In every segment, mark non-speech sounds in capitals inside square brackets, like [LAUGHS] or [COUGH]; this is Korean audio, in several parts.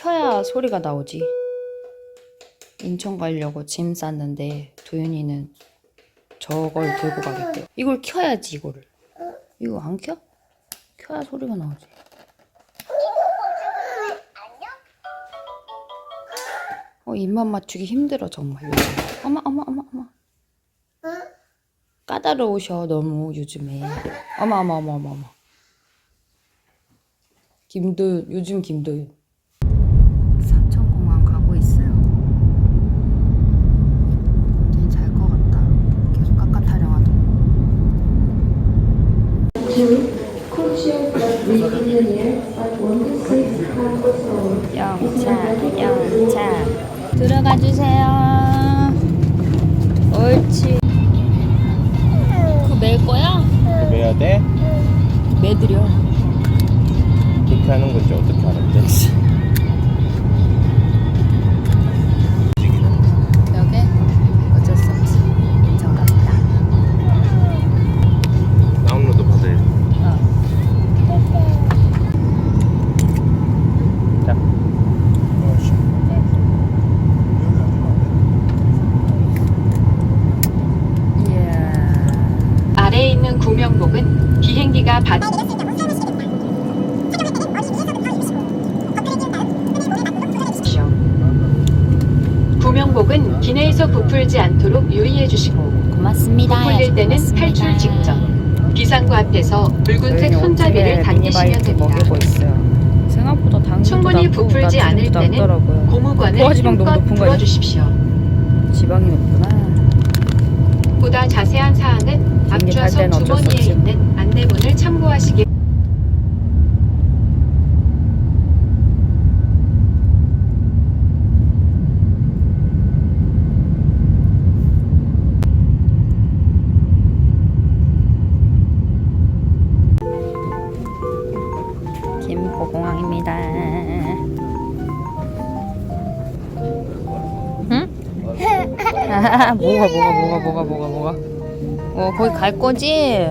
켜야 소리가 나오지. 인천 가려고 짐 쌌는데 도윤이는 저걸 들고 가겠대요. 이걸 켜야지 이거를. 이거 안 켜? 켜야 소리가 나오지. 어 입맛 맞추기 힘들어 정말 요즘. 어머 어머 어머 어머. 까다로우셔 너무 요즘에. 어머. 김도윤 요즘 김도윤. 삼천공항 가고 있어요. 되게 잘것 같다. 계속 깎아 타령하다. 영차, 영차. 들어가 주세요. 옳지. 그거 맬 거야? 매야 돼? 매드려. 그렇게 하는 건지 어떻게 하는데? [LAUGHS] 고맙습니다. 부풀릴 때는 탈출 직전 비상구 앞에서 붉은색 손잡이를 당기시면 됩니다. 먹이고 있어요. 생각보다 당근도 충분히 낮고 부풀지 않을 때는 낮더라고요. 고무관을 힘껏 높은 거 아니야? 불어주십시오. 지방이 높구나. 보다 자세한 사항은 비행기 탈 앞좌석 때는 어쩔 수 주머니에 없지. 있는 안내문을 참고하시기 김포공항입니다. 뭐가 뭐가 뭐가 뭐가 뭐가 뭐가? 어 거기 갈 거지?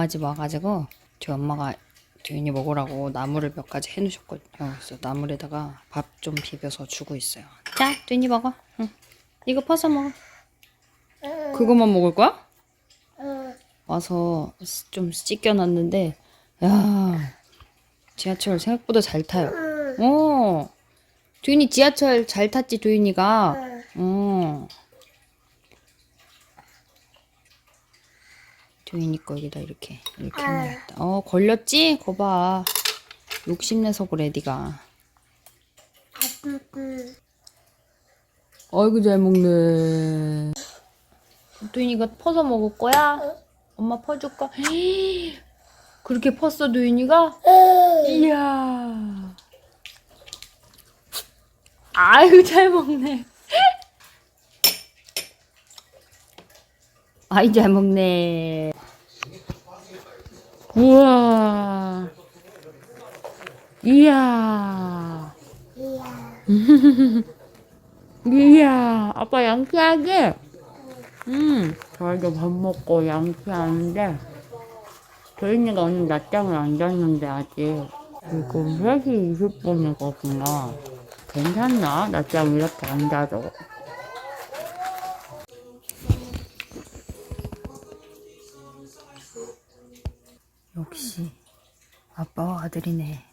엄마 집 와가지고 저희 엄마가 도윤이 먹으라고 나물을 몇 가지 해놓으셨거든요. 그래서 나물에다가 밥 좀 비벼서 주고 있어요. 자, 도윤이 먹어. 응. 이거 퍼서 먹어. 그것만 먹을 거야? 와서 좀 씻겨놨는데, 야 지하철 생각보다 잘 타요. 어, 도윤이 지하철 잘 탔지, 도윤이가. 어. 도윤이 거 여기다 이렇게 이렇게 해놔야겠다. 어 걸렸지? 거봐 욕심내서 그래 니가 아이고 잘 먹네 도윤이가 퍼서 먹을 거야? 엄마 퍼줄까? [GASPS] 그렇게 펐어 도윤이가? 이야 아이고 잘 먹네 [LAUGHS] 아이 잘 먹네. 우와. 이야. 이야. [LAUGHS] 아빠 양치하게? 음. 저희도 밥 먹고 양치하는데, 저희가 오늘 낮잠을 안 잤는데, 아직. 지금 3시 20분이거든요. 괜찮나? 낮잠 이렇게 안 자도. 역시 아빠와 아들이네.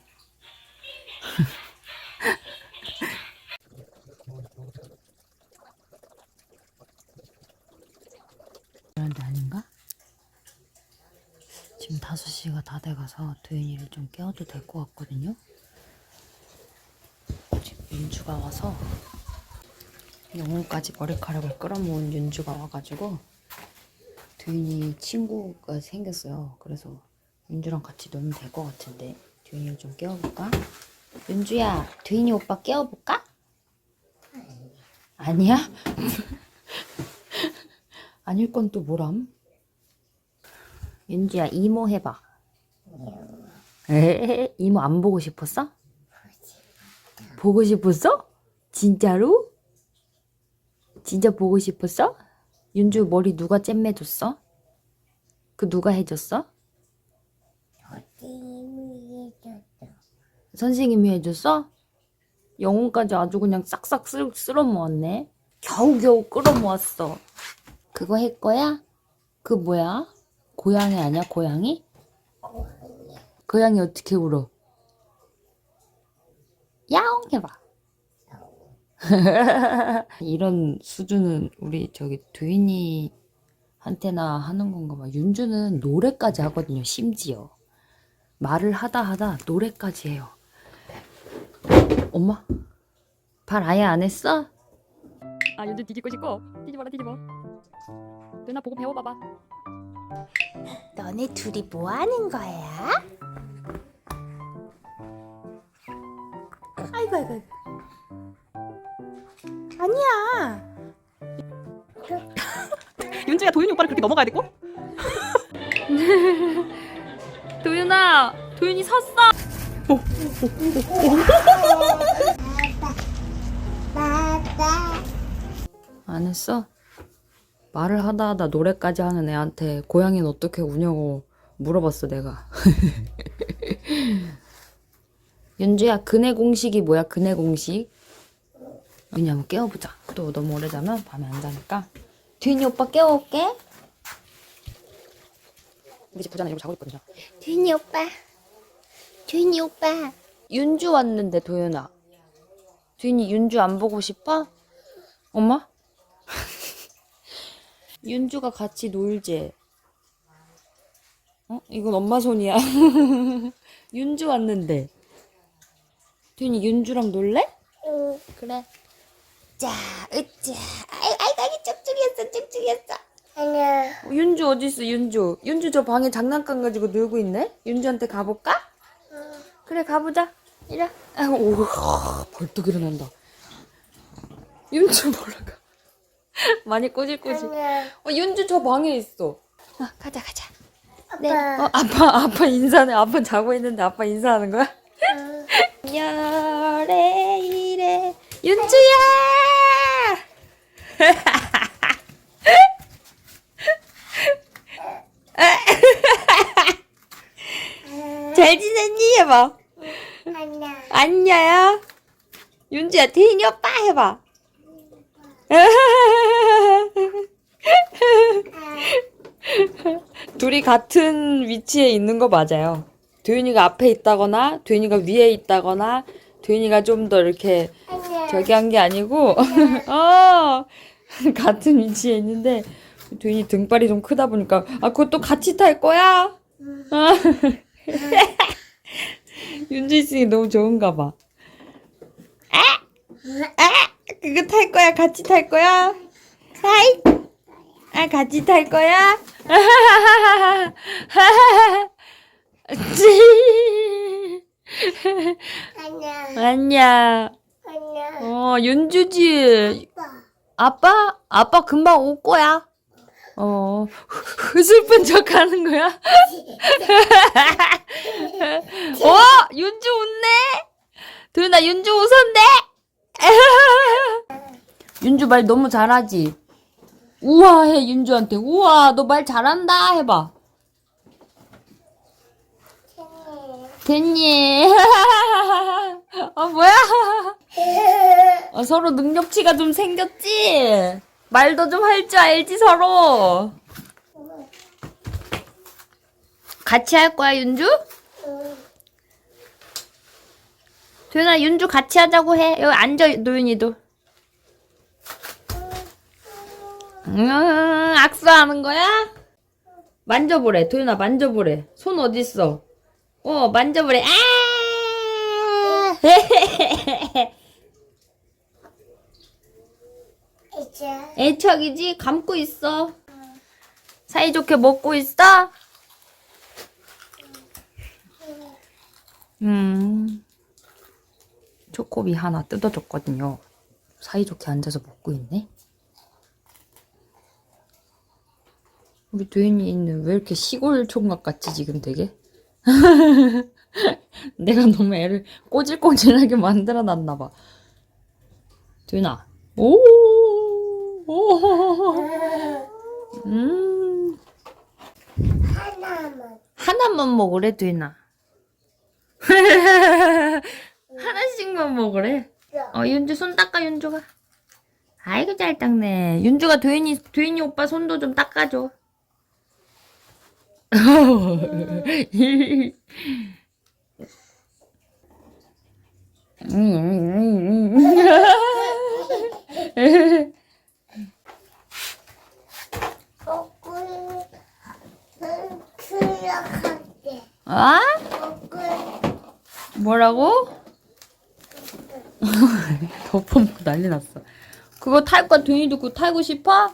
그런데 아닌가? 지금 5시가 다 돼가서 도윤이를 좀 깨워도 될 것 같거든요. 지금 윤주가 와서 영혼까지 머리카락을 끌어모은 윤주가 와가지고 도윤이 친구가 생겼어요. 그래서 윤주랑 같이 놀면 될 것 같은데 도윤이를 좀 깨워볼까? 윤주야, 도윤이 오빠 깨워볼까? 아니야? [LAUGHS] 아닐 건 또 뭐람? 윤주야 이모 해봐. 에 이모 안 보고 싶었어? 보고 싶었어? 진짜로? 진짜 보고 싶었어? 윤주 머리 누가 잼매줬어? 그 누가 해줬어? 선생님이 해줬어? 영혼까지 아주 그냥 싹싹 쓸, 쓸어 모았네. 겨우겨우 끌어 모았어. 그거 할 거야? 그 뭐야? 고양이 아니야? 고양이? 고양이 어떻게 울어? 야옹 해봐. [LAUGHS] 이런 수준은 우리 저기 두인이한테나 하는 건가 봐. 윤주는 노래까지 하거든요. 심지어 말을 하다 하다 노래까지 해요. 엄마 발 아예 안 했어? 아 윤주 뒤집고 싶고 뒤집어라 뒤집어. 누나 보고 배워봐봐. 너네 둘이 뭐 하는 거야? 아이고 아이고 아이고. 아니야 [LAUGHS] 윤주야 도윤이 오빠를 그렇게 넘어가야 되고? [LAUGHS] [LAUGHS] 도윤아, 도윤이 섰어. [LAUGHS] 안 했어? 말을 하다 하다 노래까지 하는 애한테 고양이는 어떻게 우냐고 물어봤어 내가. [LAUGHS] 윤주야 그네 공식이 뭐야 그네 공식? 윤이 한번 깨워보자. 또 너무 오래 자면 밤에 안 자니까. 듀인이 오빠 깨워올게. 우리 집 부자는 이러고 자고 있거든요. 주인이 오빠 주인이 오빠 윤주 왔는데 도윤아 주인이 윤주 안 보고 싶어? 엄마? [LAUGHS] 윤주가 같이 놀지? 어? 이건 엄마 손이야 [LAUGHS] 윤주 왔는데 도윤이 윤주랑 놀래? 응 그래 자 으쌰 아이 아이고 아이 쭉쭉했어 쭉쭉했어 아니야 어, 윤주 어딨어 윤주 윤주 저 방에 장난감 가지고 놀고 있네? 윤주한테 가볼까? 그래 가보자 이리 아, 오 벌떡 일어난다 윤주 몰라가 [LAUGHS] 많이 꼬질꼬질 어, 윤주 저 방에 있어. 아, 가자, 가자. 네. 아빠 어, 아빠, 아빠 인사네. 아빠 자고 있는데 아빠 인사하는 거야? [LAUGHS] 열에 이래. 윤주야! [LAUGHS] 잘 지냈니? 해봐. 아니야 안녕야. 윤주야, 태인이 오빠 해봐. 둘이 같은 위치에 있는 거 맞아요. 도윤이가 앞에 있다거나, 도윤이가 위에 있다거나, 도윤이가 좀 더 이렇게 저기 한 게 아니고, 어, 같은 위치에 있는데, 도윤이 등발이 좀 크다 보니까, 아, 그것도 같이 탈 거야? 아. 윤주 있으니 너무 좋은가 봐. 아! 아! 그거 탈 거야? 같이 탈 거야? 하이! 아, 같이 탈 거야? 아니야 아니야. 아니야 어, 윤주지. 아빠 아빠? 아빠 금방 올 거야. 어, 슬픈 척 하는 거야? [LAUGHS] 어, 윤주 웃네? 도윤아, 윤주 웃었네? [LAUGHS] 윤주 말 너무 잘하지? 우와 해, 윤주한테. 우와, 너 말 잘한다. 해봐. 됐니? [LAUGHS] 어, 뭐야? 어, 서로 능력치가 좀 생겼지? 말도 좀 할 줄 알지, 서로? 같이 할 거야, 윤주? 도윤아, 윤주 같이 하자고 해. 여기 앉아, 도윤이도. 음, 악수하는 거야? 만져보래. 도윤아, 만져보래. 손 어딨어? 어, 만져보래. 아! [LAUGHS] 애착이지? 감고 있어. 사이좋게 먹고 있어? 음. 초코비 하나 뜯어줬거든요. 사이좋게 앉아서 먹고 있네. 우리 도윤이는 왜 이렇게 시골 총각 같지, 지금 되게? [LAUGHS] 내가 너무 애를 꼬질꼬질하게 만들어 놨나봐. 도윤아. 오! 오! 음. 하나만 하나만 먹으래, 도윤아. [LAUGHS] 하나씩만 먹으래. 어, 윤주 손 닦아, 윤주가. 아이고, 잘 닦네. 윤주가 도윤이, 도윤이 오빠 손도 좀 닦아줘. 먹 [LAUGHS] [LAUGHS] 고 들어갈게 아? 뭐라고? [LAUGHS] 덮어먹고 난리 났어. 그거 탈 거야? 도윤이도 그거 타고 싶어?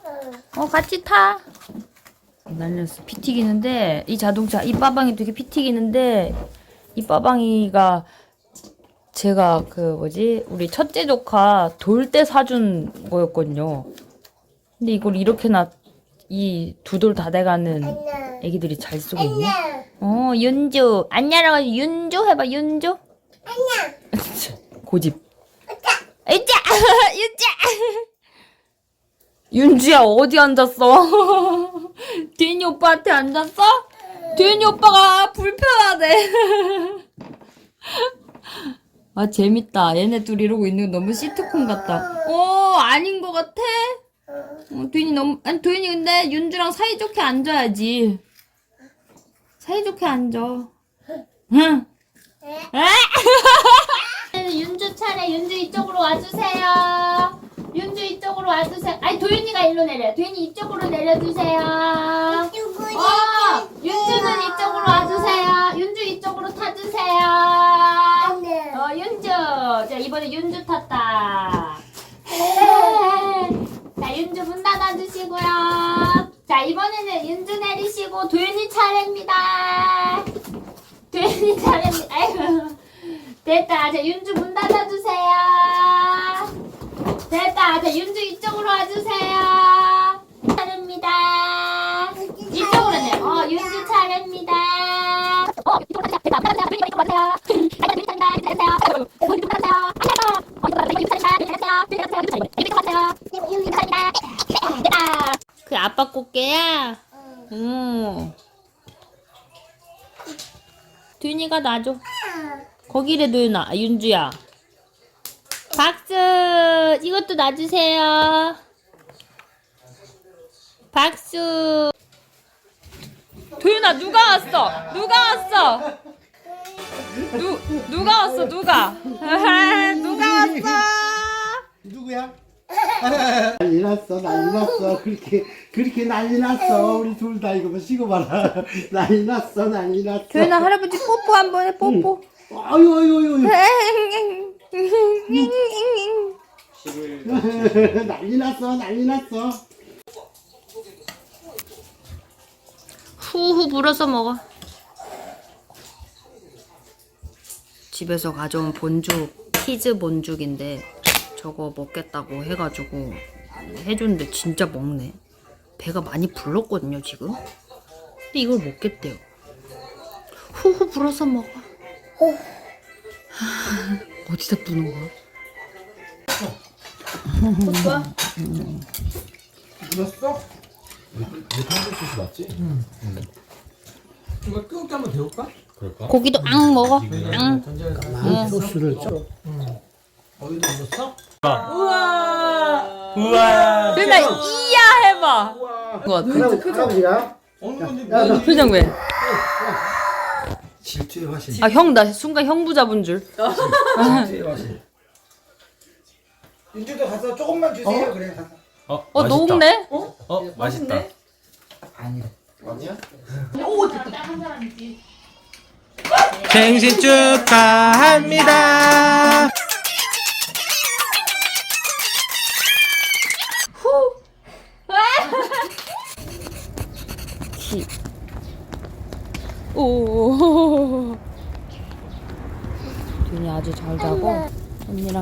어, 같이 타. 난리 났어. 피 튀기는데, 이 자동차, 이 빠방이 되게 피 튀기는데, 이 빠방이가 제가 그 뭐지, 우리 첫째 조카 돌 때 사준 거였거든요. 근데 이걸 이렇게 나 이 두 돌 다 돼가는 애기들이 잘 쓰고 있네. 어, 윤주. 안녕하라고 해서 윤주 해봐, 윤주. 안녕 고집. 으짜! 윤자! [LAUGHS] 윤주야, 어디 앉았어? [LAUGHS] 디니 오빠한테 앉았어? 디니 오빠가 불편하대. [LAUGHS] 아, 재밌다. 얘네 둘 이러고 있는 거 너무 시트콤 같다. 어, 아닌 것 같아? 어, 도인이 너무, 아니, 도인이 근데 윤주랑 사이좋게 앉아야지. 사이좋게 앉아. 응. [LAUGHS] 윤주 차례 윤주 이쪽으로 와주세요. 윤주 이쪽으로 와주세요. 아니 도윤이가 일로 내려. 도윤이 이쪽으로 내려주세요. 어, 윤주는 이쪽으로 와주세요. 윤주 이쪽으로 타주세요. 안녕 어, 윤주. 자 이번에 윤주 탔다. 이번에는 윤주 내리시고 도윤이 차례입니다. 도윤이 차례입니다. 아이고. 됐다. 자, 윤주 문 닫아주세요. 됐다. 자, 윤주 이쪽으로 와주세요. 차례입니다. 이쪽으로 내. 어, 윤주 차례입니다. 어, 이쪽으로 가세요. 됐다. 문 닫아주세요. 도윤이 이쪽으로 가세요. 아이고, 도윤이 차례입니다. 기다려주세요. 문 닫아주세요. 안녕하세요. 어, 이쪽으로 가세요. 윤주 차례입니다. 기다려주세요. 윤주 차례입니다. 가세요. 윤주 차례입니다. 됐다. 그 아빠 꽃게야? 응. 도윤이가 놔줘. 거기래 도윤아 아, 윤주야 박수 이것도 놔주세요 박수 도윤아 누가 왔어 누가 왔어 누 누가 왔어 누가 [LAUGHS] 누가 왔어 누구야? 난리 났어, 난리 났어. 그렇게, 그렇게 난리 났어. 우리 둘 다 이거 뭐 쉬고 봐라. [LAUGHS] 난리 났어, 난리 났어. 도윤아 할아버지 뽀뽀 한번 해 뽀뽀 아유, 아유, 아유. [LAUGHS] 난리 났어, 난리 났어. 후후 불어서 먹어. 집에서 가져온 본죽, 치즈 본죽인데 저거 먹겠다고 해가지고 해줬는데 진짜 먹네. 배가 많이 불렀거든요, 지금. 근데 이걸 먹겠대요. 후후 불어서 먹어. 하, 어디다 부는 거야? 불었어? 이거 뜨겁게 한번 데울까? 고기도 앙 먹어. 앙. 만 소스를 좀. 어디도 묻었어? 우와. 누나 이 야 해봐. 할아버지가 어느 건지 야, 너 표정 왜? 어, 질투의 화신. 아 형 나 순간 형부 잡은 줄. 질투의 화신. 윤주도 가서 조금만 주세요. 그래 가서. 어, 어 맛있다. 녹네? 어, 맛있다. 아니요. 아니야? 생신 축하합니다.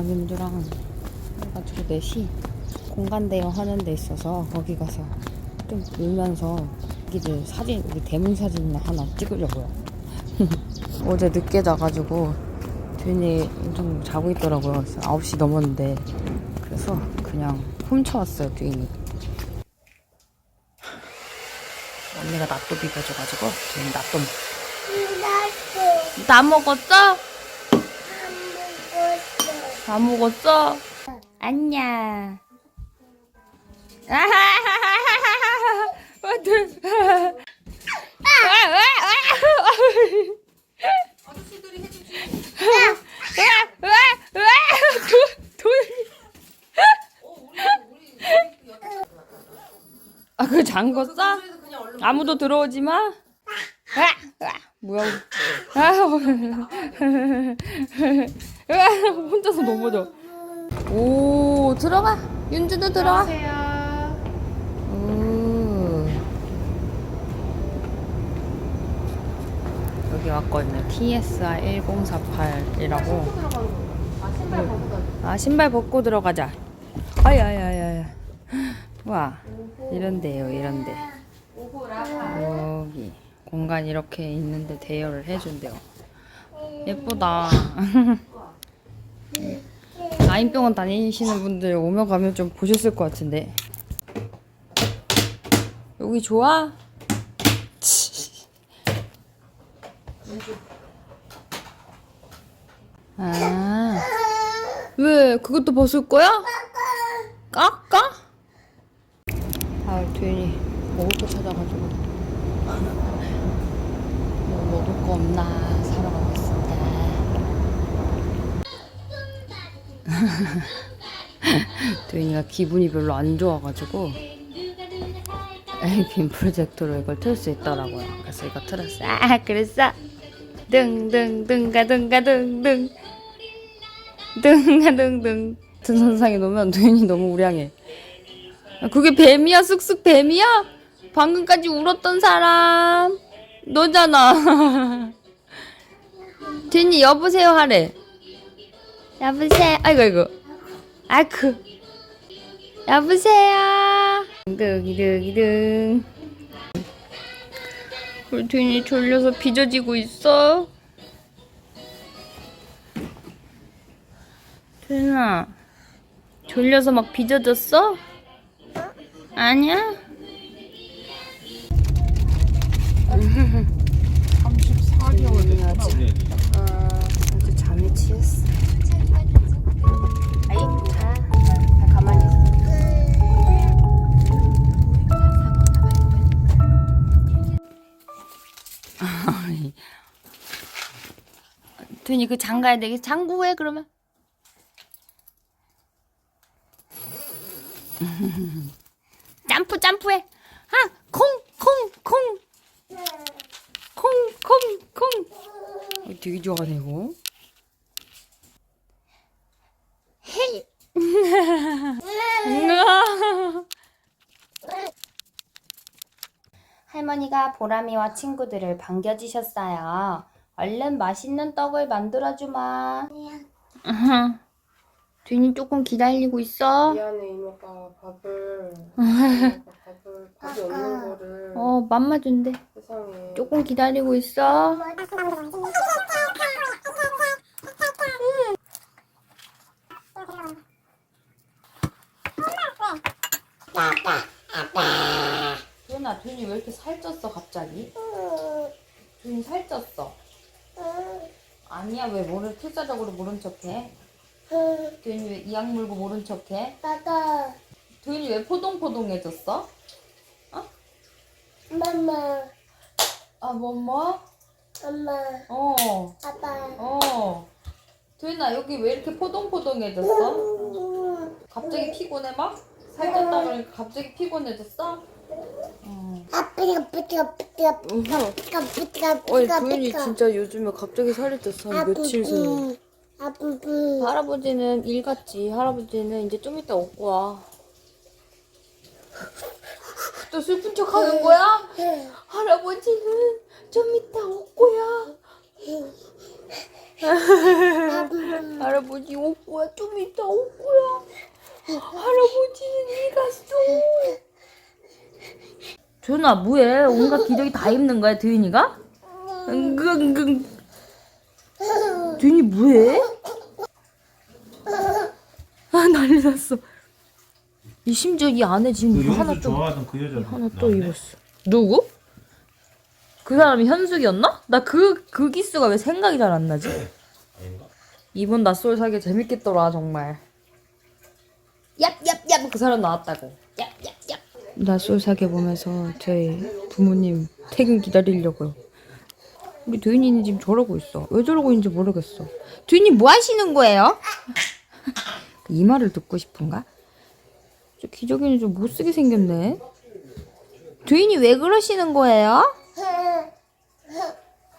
윤주랑 해가지고 넷이 공간 대여 하는 데 있어서 거기 가서 좀 놀면서 애기들 사진 우리 대문 사진 하나 찍으려고요. [LAUGHS] 어제 늦게 자가지고 준이 엄청 자고 있더라고요. 그래서 9시 넘었는데 그래서 그냥 훔쳐왔어요 주인이. 언니가 낫또 비벼줘가지고 지금 낫또 먹- 다 먹었어? 다 먹었어? 안녕 아, 그 잠궜어? 아무도 들어오지 마. 아, 아, 뭐야? 아, [LAUGHS] 혼자서 넘어져. 오, 들어가. 윤주도 들어와. 오. 여기 왔거든요. TSR 1048이라고. 아, 신발 벗고 들어가자. 아야야야야. 와, 이런데요, 이런데. 여기 공간 이렇게 있는데 대여를 해준대요. 예쁘다. [LAUGHS] 아인병원 다니시는 분들 오면 가면 좀 보셨을 것 같은데. 여기 좋아? 아, 왜 그것도 벗을 거야? 깎아? 아, 괜히 먹을 거 찾아가지고 뭐 [LAUGHS] 먹을 거 없나 사러 가겠습니다. [LAUGHS] 도인이가 기분이 별로 안 좋아가지고 에이핀 프로젝터로 이걸 틀 수 있더라고요. 그래서 이거 틀었어. 아, 그랬어? 등등 든 선상에 놓으면 도인이 너무 우량해. 아, 그게 뱀이야 쑥쑥 뱀이야? 방금까지 울었던 사람 너잖아 [LAUGHS] 제니 여보세요 하래 여보세요 아이고 아이고 아이고 여보세요 우리 제니 졸려서 빚어지고 있어 제나 졸려서 막 빚어졌어? 아니야? 34개월 됐지. 어, 아주 도니 그 장가야 되겠 장구해 그러면? [LAUGHS] 점프 점프해. 아 콩 콩 콩. 콩 콩 콩. 어, 되게 좋아하네 이거. 헤이 [LAUGHS] 할머니가 보람이와 친구들을 반겨주셨어요. 얼른 맛있는 떡을 만들어주마. 도니 조금 기다리고 있어? 미안해 이모가 밥을. [LAUGHS] 이모가 밥을 밥이 없는 거를. 어 맘마 준대. 세상에. 조금 기다리고 있어? 도나 도니 왜 이렇게 살쪘어 갑자기? 도니 살쪘어 아니야 왜 모른 필사적으로 모른 척해? 도니 왜 이악 물고 모른 척해? 나도 도니 왜 포동포동해졌어? 엄마 아 뭐뭐? 엄마, 어, 아빠. 어. 도윤아 여기 왜 이렇게 포동포동해졌어? 갑자기 피곤해 막? 살쪘다 그러니까 갑자기 피곤해졌어? 뿌띠가 뿌띠가 뿌띠가 뿌띠가 뿌띠가 어이 뿌띠가 도윤이. 진짜 요즘에 갑자기 살이 쪘어 한 며칠 사이에 아프리. 할아버지는 일 갔지 할아버지는 이제 좀 이따 올고 와. 또 슬픈 척 하는 거야? 할아버지는 좀 이따 올 거야. 할아버지 올 거야. 좀 이따 올 거야. 할아버지는 일 갔어. 준아 뭐해? 온갖 기저귀 다 입는 거야 도윤이가? 응응응 도윤이 뭐해? 아 난리 났어 이 심지어 이 안에 지금 이거 하나 또 좋아하던 그 여자 하나 또 입었어 누구? 그 사람이 현숙이었나? 나 그 그 기수가 왜 생각이 잘 안 나지? 이번 낯설 사기 재밌겠더라 정말 얍얍얍 그 사람 나왔다고 낯설 사기 보면서 저희 부모님 퇴근 기다리려고요 우리 도윤이는 지금 저러고 있어 왜 저러고 있는지 모르겠어 도윤이 뭐 하시는 거예요? [LAUGHS] 이 말을 듣고 싶은가? 저 기저귀는 좀 못쓰게 생겼네 도윤이 왜 그러시는 거예요?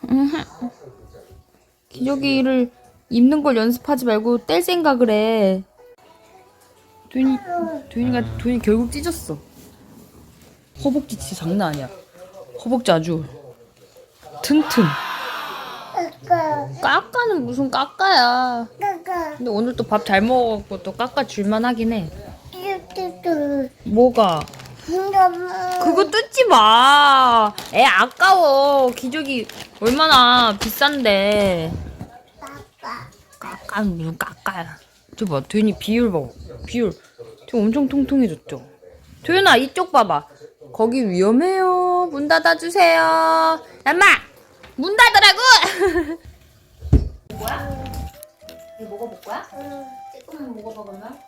[LAUGHS] 기저귀를 입는 걸 연습하지 말고 뗄 생각을 해. 도윤이, 도윤이가 도윤이 결국 찢었어. 허벅지 진짜 장난 아니야. 허벅지 아주 튼튼. 까까는 무슨 까까야. 까까. 근데 오늘 또 밥 잘 먹어갖고 또 깎아 줄만 하긴 해. 뚜뚜뚜. 뭐가? 엄마. 그거 뜯지 마. 애 아까워. 기저귀 얼마나 비싼데. 까까는 무슨 까까야. 저봐, 도윤이 비율 봐. 비율. 지금 엄청 통통해졌죠. 도윤아 이쪽 봐봐. 거기 위험해요. 문 닫아주세요. 엄마, 문 닫으라고. [LAUGHS] 이거 먹어볼 거야? 조금만 먹어봐 그러면.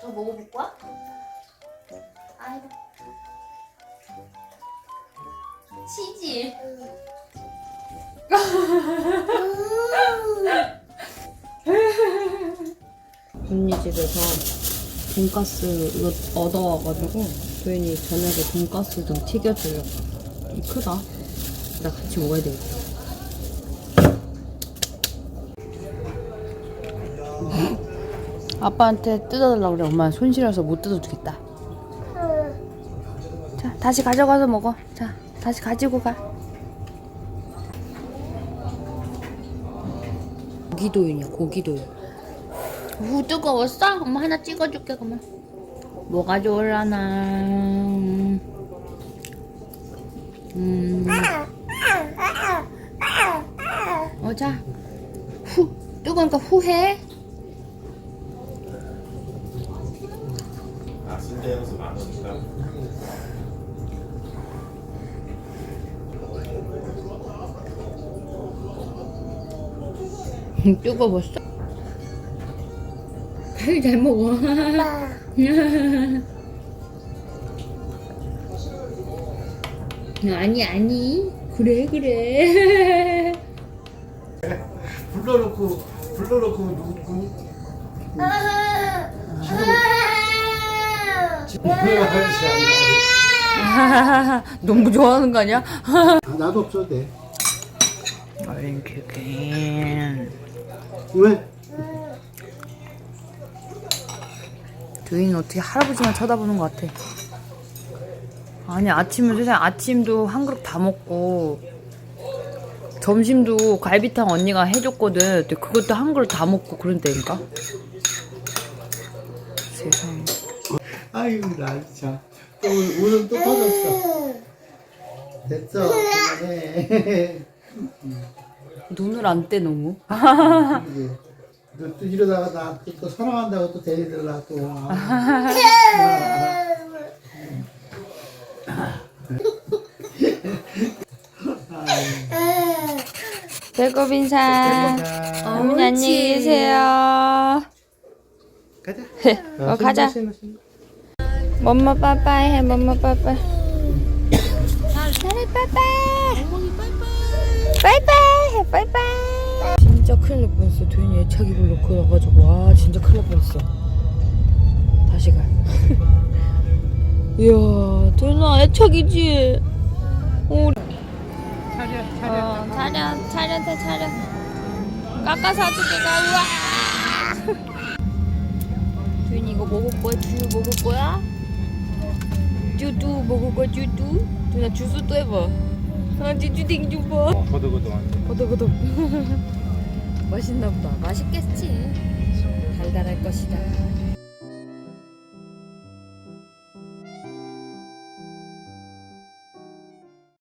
더 먹어볼 거야? 아이고. 치지. [LAUGHS] [LAUGHS] 언니 집에서 돈가스 얻어와가지고 도현이 저녁에 돈가스 좀 튀겨주려고. 이 크다. 나 같이 먹어야 되겠다. 아빠한테 뜯어달라고 그래. 엄마 손실해서 못 뜯어주겠다. 자, 다시 가져가서 먹어. 자, 다시 가지고 가. 고기도윤이야, 고기도윤. 우, 뜨거웠어? 엄마 하나 찍어줄게, 그러면. 뭐가 좋을라나. 음. 어, 자. 후. 뜨거우니까 후해. [LAUGHS] 뜨거웠어? 아유, [LAUGHS] 잘 먹어. [LAUGHS] 아니, 아니. 그래, 그래. [LAUGHS] 불러놓고 불러놓고 누구 너무 좋아하는 거 아니야? 나도 없어도 돼 어린 큐킨. 왜? 도인은 어떻게 할아버지만 쳐다보는 것 같아. 아니 아침은 세상에 아침도 한 그릇 다 먹고 점심도 갈비탕 언니가 해줬거든. 근데 그것도 한 그릇 다 먹고 그런다니까. 세상에. 아이고 나 진짜 또 울- 울음 또 터졌어 됐어 그만해 [LAUGHS] 눈을 안 떼 너무. 너 또 이러다가 나또 사랑한다고 또 데리들라 또. [LAUGHS] [LAUGHS] 배꼽 인사. 어머니 안녕히 계세요. 가자. [LAUGHS] 어, 가자. 신나, 신나. 맘마 빠빠이 해 맘마 빠빠이. 나를 빠빠이. 빠이빠이 해 빠이빠이 진짜 큰일 날 뻔했어 도현이 애착 입을 놓고 나가지고. 와 진짜 큰일 날 뻔했어. 다시 가. [LAUGHS] 이야 도현아 애착이지? 오 차려 차려 어, 차려 차려 돼 차려 깎아 사줄게 가 우와. [LAUGHS] 도현이 이거 먹을 거야? 두유 먹을 거야? 쭈뚜 먹을 거야 쭈뚜? 도현아 주스 또 해봐. 아 쭈쭈 땡좀 봐. 거들거들한데. 거덕거덕 [LAUGHS] 맛있나 보다. 맛있겠지? 달달할 것이다